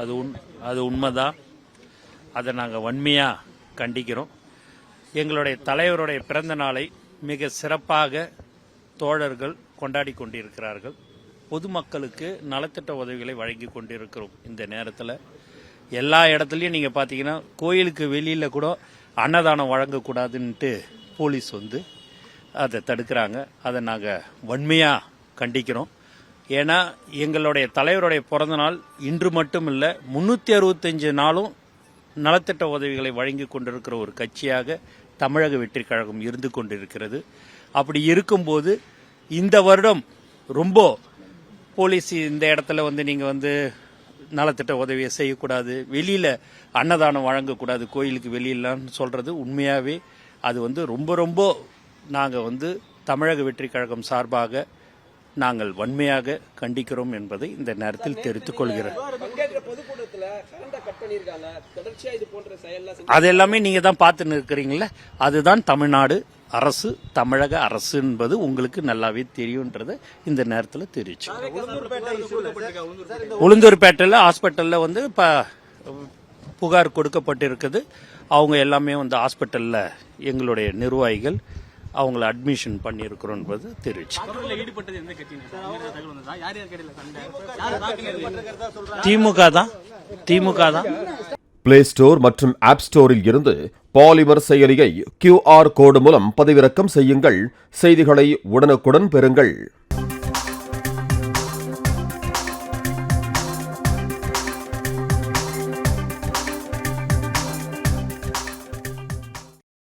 அது உண் அது உண்மைதான். அதை நாங்கள் வன்மையாக கண்டிக்கிறோம். எங்களுடைய தலைவருடைய பிறந்த நாளை மிக சிறப்பாக தோழர்கள் கொண்டாடி கொண்டிருக்கிறார்கள். பொதுமக்களுக்கு நலத்திட்ட உதவிகளை வழங்கி கொண்டிருக்கிறோம் இந்த நேரத்தில். எல்லா இடத்துலையும் நீங்கள் பார்த்தீங்கன்னா கோயிலுக்கு வெளியில் கூட அன்னதானம் வழங்கக்கூடாதுன்ட்டு போலீஸ் வந்து அதை தடுக்கிறாங்க. அதை நாங்கள் வன்மையாக கண்டிக்கிறோம். ஏன்னா எங்களுடைய தலைவருடைய பிறந்த நாள் இன்று மட்டும் இல்லை முந்நூற்றி அறுபத்தஞ்சு நாளும் நலத்திட்ட உதவிகளை வழங்கி கொண்டிருக்கிற ஒரு கட்சியாக தமிழக வெற்றிக் கழகம் இருந்து கொண்டிருக்கிறது. அப்படி இருக்கும்போது இந்த வருடம் ரொம்ப போலீஸ் இந்த இடத்துல வந்து நீங்கள் வந்து நலத்திட்ட உதவியை செய்யக்கூடாது வெளியில் அன்னதானம் வழங்கக்கூடாது கோயிலுக்கு வெளியிலான்னு சொல்கிறது உண்மையாகவே அது வந்து ரொம்ப ரொம்ப நாங்கள் வந்து தமிழக வெற்றி கழகம் சார்பாக நாங்கள் வன்மையாக கண்டிக்கிறோம் என்பதை இந்த நேரத்தில் தெரிவித்துக் கொள்கிறேன். அது எல்லாமே நீங்க தான் பார்த்து இருக்கிறீங்களே அதுதான் தமிழ்நாடு அரசு தமிழக அரசு என்பது உங்களுக்கு நல்லாவே தெரியுன்றதை இந்த நேரத்தில் தெரிவிச்சு. உளுந்தூர்பேட்டையில் ஹாஸ்பிட்டலில் வந்து இப்போ புகார் கொடுக்கப்பட்டிருக்குது. அவங்க எல்லாமே வந்து ஹாஸ்பிட்டலில் எங்களுடைய நிர்வாகிகள் அவங்கள அட்மிஷன் பண்ணியிருக்கிறோம் என்பது தெரிவிச்சு. திமுக தான். திமுக தான். பிளே ஸ்டோர் மற்றும் ஆப் ஸ்டோரில் இருந்து பாலிமர் செயலியை கியூஆர் கோடு மூலம் பதிவிறக்கம் செய்யுங்கள். செய்திகளை உடனுக்குடன் பெறுங்கள்.